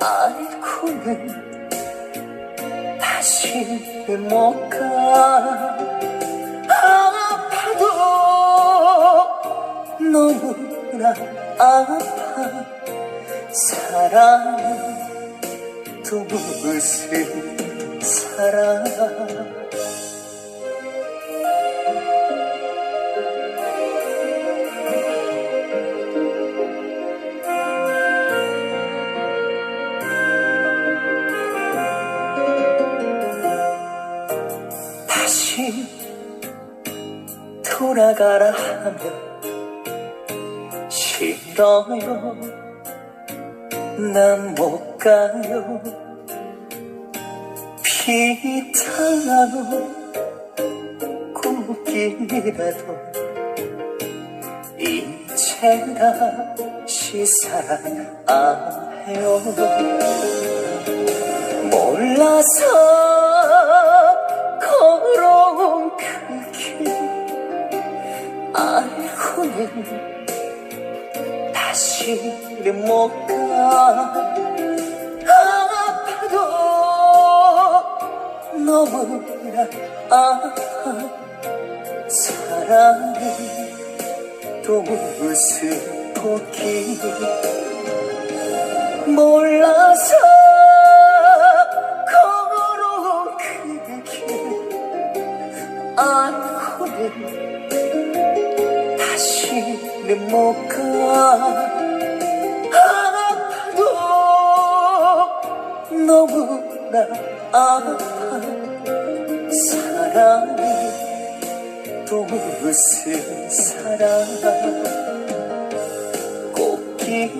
알고는 다시 못 가 아파도 너무나 아파. 사랑은 또 무슨 사랑 다시 돌아가라 하면 싫어요. 난 못 가요. 비탄 꿈길이라도 이제 다시 사랑 안 해요. 몰라서 알고는 다시 못가 아파도 너무나 아파 사랑은 또 무슨 포기 몰라서 걸어온 그길 알고는 다시는 못가 아파도 너무나 아파 사랑이 또 무슨 사랑 꽃길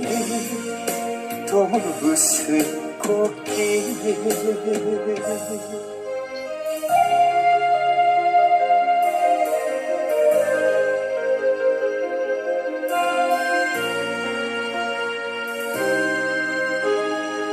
또 무슨 꽃길